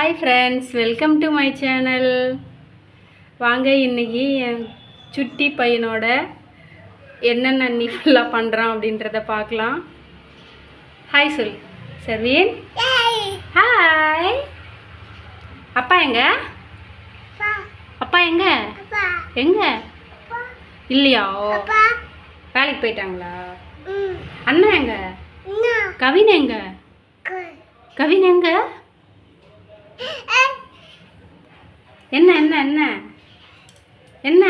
Hi friends welcome to my channel வாங்க இன்னைக்கு என் சுட்டி பையனோட என்னென்ன நீ ஃபுல்லாக பண்ணுறான் அப்படின்றத பார்க்கலாம். ஹாய் சொல். சர்வீன் ஹாய் அப்பா எங்க? அப்பா எங்க? எங்க? இல்லையா? வேலைக்கு போயிட்டாங்களா? அண்ணா எங்க? கவின் எங்க? கவின் எங்க? என்ன என்ன என்ன? என்ன?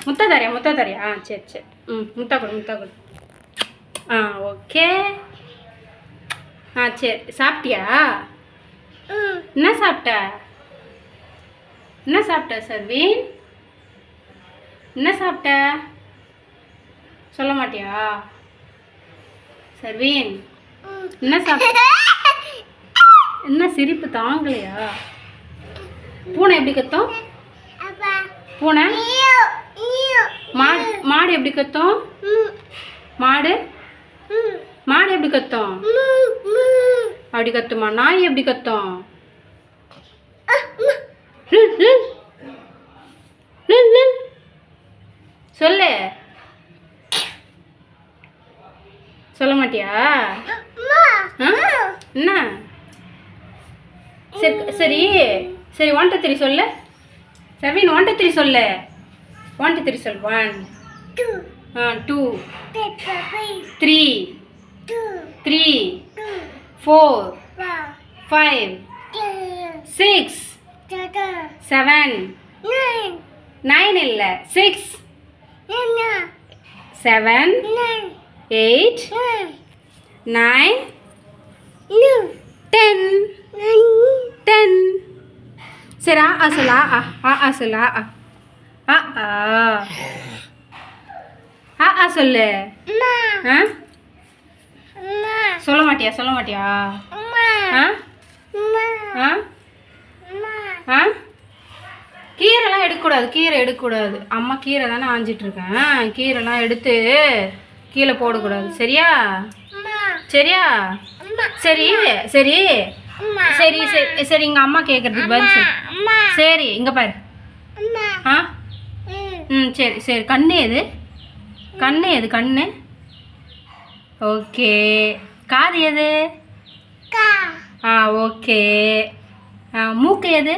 முத்தா தரையா முத்தா தரையா ஆ சரி சரி. ம் முத்தா கொடு முத்தா கொடு. ஆ ஓகே. ஆ சரி. சாப்பிட்டியா? என்ன சாப்பிட்ட? என்ன சாப்பிட்ட சர்வீன்? என்ன சாப்பிட்ட? சொல்ல மாட்டியா? சர்வீன் என்ன சாப்பிட்ட? என்ன சிரிப்பு தாங்கலையா? பூனை எப்படி கத்தும்? பூனை? மாடு மாடு எப்படி கத்தும்? மாடு? மாடு எப்படி கத்தும்? அப்படி கத்துமா? நாய் எப்படி கத்தும்? லில், லில். லில், லில். சொல்லு. சொல்ல மாட்டியா ஆ? என்ன சரி. சரி ஒன் டூ த்ரீ சொல்லு. செவன் ஒன் டூ த்ரீ சொல்லு ஒன் டூ த்ரீ சொல் one two three three four five six seven nine இல்லை. Six seven eight nine ten ten சரி ஆ ஆ சொல்லு ஆ ஆ ஆ ஆ சொல்லு ஆ ஆ ஆ ஆ ஆ சொல்லு ஆ சொல்ல மாட்டியா சொல்ல மாட்டியா? ஆ? ஆ? ஆ? கீரைலாம் எடுக்கக்கூடாது கீரை எடுக்கக்கூடாது. அம்மா கீரை தானே ஆஞ்சிட்டு இருக்கேன். கீரைலாம் எடுத்து கீழே போடக்கூடாது. சரியா? சரியா? சரி சரி. சரி சரி சரி எங்கள் அம்மா கேட்குறதுக்கு பதில் சொல்லு. சரி இங்கே பாரு. ஆ? ம். சரி சரி. கண்ணு எது? கண்ணு எது? கண்ணு? ஓகே. காது எது? ஆ ஓகே. ஆ மூக்கு எது?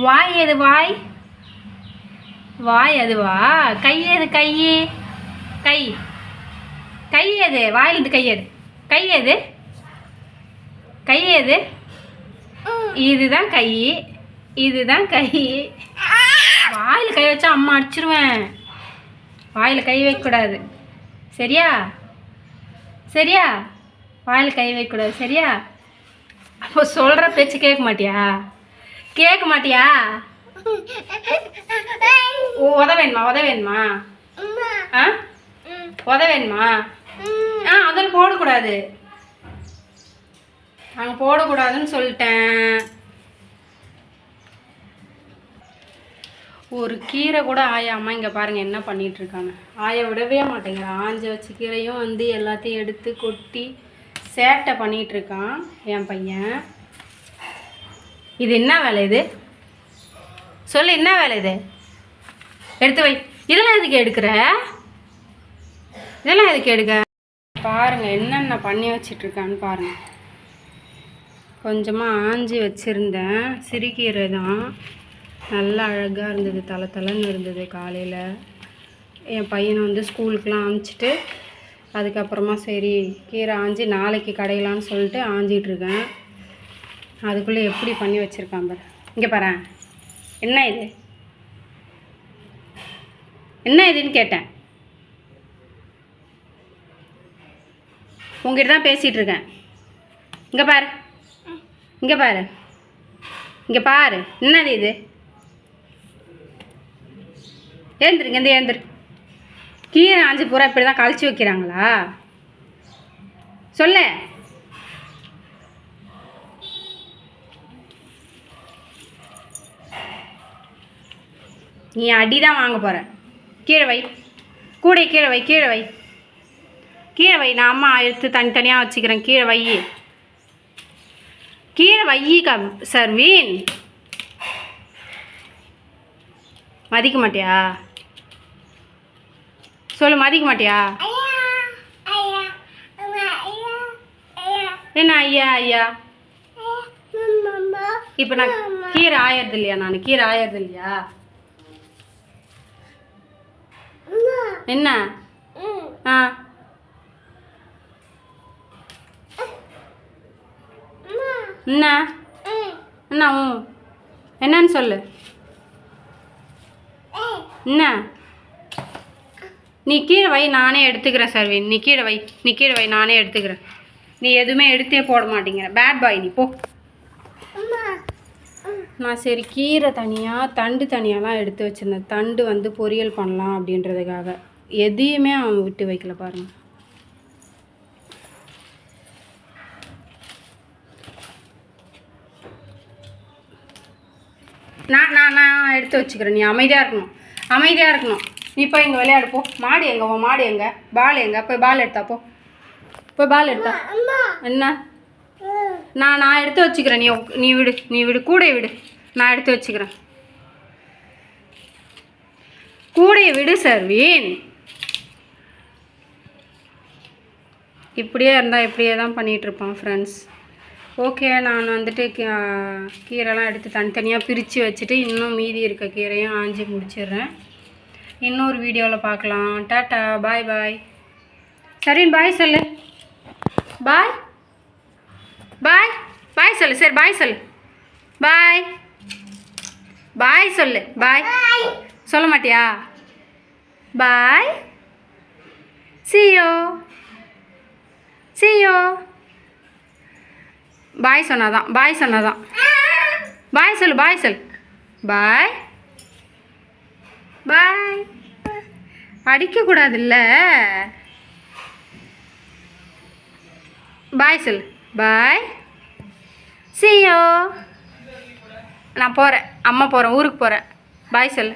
வாய் எது வாய்? வாய் அதுவா கை எது கை? கை. கை எது வாயிலிருந்து கை எது கை எது கை எது இதுதான் கை. இதுதான் கை. வாயில் கை வச்சா அம்மா அடிச்சிருவேன். வாயில் கை வைக்கக்கூடாது சரியா? சரியா? வாயில் கை வைக்கக்கூடாது சரியா? அப்போ சொல்கிற பேச்சு கேட்க மாட்டியா? கேட்க மாட்டியா? ஓ, உத வேணுமா? உத வேணுமா? ஆ? உத வேணுமா? ஆ அதில் போடக்கூடாது. அங்கே போடக்கூடாதுன்னு சொல்லிட்டேன். ஒரு கீரை கூட ஆயாமல் இங்கே பாருங்கள் என்ன பண்ணிகிட்ருக்காங்க ஆய விடவே மாட்டேங்கிற. ஆஞ்ச வச்ச கீரையும் வந்து எல்லாத்தையும் எடுத்து கொட்டி சேட்டை பண்ணிகிட்ருக்கான் இருக்கான் என் பையன். இது என்ன வேலை இது? சொல்லு என்ன வேலை இது? எடுத்து வை. இதெல்லாம் எதுக்கு எடுக்கிற? இதெல்லாம் எதுக்கு எடுக்க? பாருங்கள் என்னென்ன பண்ணி வச்சிட்டு இருக்கான்னு கொஞ்சமாக ஆஞ்சி வச்சுருந்தேன். சிறுகீரை தான். நல்லா அழகாக இருந்தது தலை தலைன்னு இருந்தது காலையில். என் பையனை வந்து ஸ்கூலுக்கெலாம் அனுப்பிச்சிட்டு அதுக்கப்புறமா சரி கீரை ஆஞ்சி நாளைக்கு கடையலான்னு சொல்லிட்டு ஆஞ்சிட்டு இருக்கேன் அதுக்குள்ளே எப்படி பண்ணி வச்சுருக்கான் பாரு. இங்கே பாரு என்ன இது? என்ன இதுன்னு கேட்டேன். உங்ககிட்ட தான் பேசிகிட்டு இருக்கேன் இங்கே பாரு. இங்கே பாரு. இங்கே பாரு. என்னது இது? ஏந்திரு இங்கேருந்து ஏந்திரு. கீரை ஆஞ்சு பூரா இப்படி தான் கழிச்சு வைக்கிறாங்களா? சொல்ல. நீ அடி தான் வாங்க போகிற கீழே வை. கூடை கீழே வை கீழே வை. கீழே வை. நான் அம்மா எடுத்து தனித்தனியாக வச்சுக்கிறேன். கீழே வை. கீழே வையி க சர்வீன் மதிக்க மாட்டியா? சொல்லு மதிக்க மாட்டியா? என்ன ஐயா ஐயா? இப்போ நான் கீரை ஆயறது இல்லையா நான்? கீரை ஆயறது இல்லையா என்ன? ஆ. என்ன என்ன ம் என்னன்னு சொல்லு. என்ன நீ கீழே வை நானே எடுத்துக்கிறேன் சர்வீன். நீ கீழே வை நீ கீழே வை நானே எடுத்துக்கிறேன். நீ எதுவுமே எடுத்தே போட மாட்டேங்கிற. பேட் பாய் நீ போ. நான் சரி கீரை தனியாக தண்டு தனியாலாம் எடுத்து வச்சுருந்தேன். தண்டு வந்து பொரியல் பண்ணலாம் அப்படின்றதுக்காக. எதையுமே அவன் விட்டு வைக்கல பாருங்கள் நான் நான் நான் எடுத்து வச்சுக்கிறேன். நீ அமைதியாக இருக்கணும். அமைதியாக இருக்கணும். நீ போய் இங்கே விளையாடு போ. மாடு எங்க உன் மாடு எங்க? பால் எங்க? போய் பால் எடுத்தா போ. போய் பால் எடுத்தா. என்ன? நான் நான் எடுத்து வச்சுக்கிறேன். நீ நீ விடு நீ விடு. கூடையை விடு. நான் எடுத்து வச்சுக்கிறேன். கூடையை விடு சர்வீன். இப்படியே இருந்தால் இப்படியே தான் பண்ணிகிட்டு இருப்பான் ஃப்ரெண்ட்ஸ் ஓகே நான் வந்துட்டு கீ- கீரைலாம் எடுத்து தனித்தனியாக பிரித்து வச்சுட்டு இன்னும் மீதி இருக்க கீரையும் ஆஞ்சி முடிச்சிடுறேன். இன்னொரு வீடியோவில் பார்க்கலாம் டாட்டா பாய் பாய். சரின் பாய் சொல்லு. பாய். பாய். பாய் சொல்லு. சரி பாய் சொல்லு. பாய். பாய் சொல்லு. பாய். சொல்ல மாட்டியா? பாய். சியோ பாய் சொன்னாதான் பாய் சொன்னாதான். பாய் சொல்லு பாய் சொல் பாய். பாய். அடிக்கக்கூடாதுல்ல. பாய் சொல் பாய். சியோ நான் போகிறேன் அம்மா போகிறேன் ஊருக்கு போகிறேன் பாய் சொல்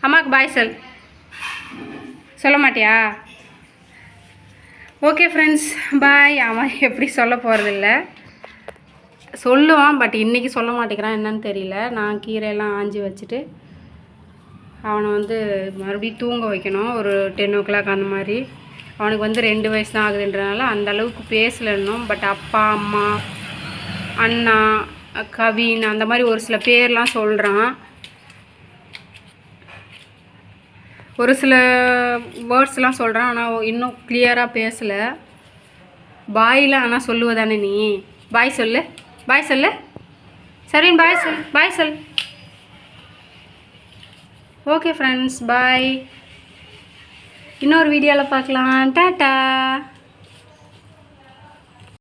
அம்மாவுக்கு பாய் சொல் சொல்ல மாட்டியா? ஓகே ஃப்ரெண்ட்ஸ் பாய் அவன் எப்படி சொல்ல போகிறதில்ல சொல்லுவான் பட் இன்றைக்கி சொல்ல மாட்டேங்கிறான். என்னன்னு தெரியல. நான் கீரையெல்லாம் ஆஞ்சி வச்சுட்டு அவனை வந்து மறுபடியும் தூங்க வைக்கணும். ஒரு டென் ஓ கிளாக் அந்த மாதிரி. அவனுக்கு வந்து ரெண்டு வயசு தான் ஆகுதுன்றனால அந்த அளவுக்கு பேசலன்னும் பட் அப்பா அம்மா அண்ணா கவின் அந்த மாதிரி ஒரு சில பேர்லாம் சொல்கிறான் ஒரு சில வேர்ட்ஸ்லாம் சொல்கிறான் ஆனால் இன்னும் கிளியராக பேசலை. பாயில் ஆனால் சொல்லுவதானே நீ? பாய் சொல்லு. பாய் சொல்லு. சரின் பாய் சொல் பாய் சொல். ஓகே ஃப்ரெண்ட்ஸ் பாய் இன்னொரு வீடியோவில் பார்க்கலாம். டாட்டா.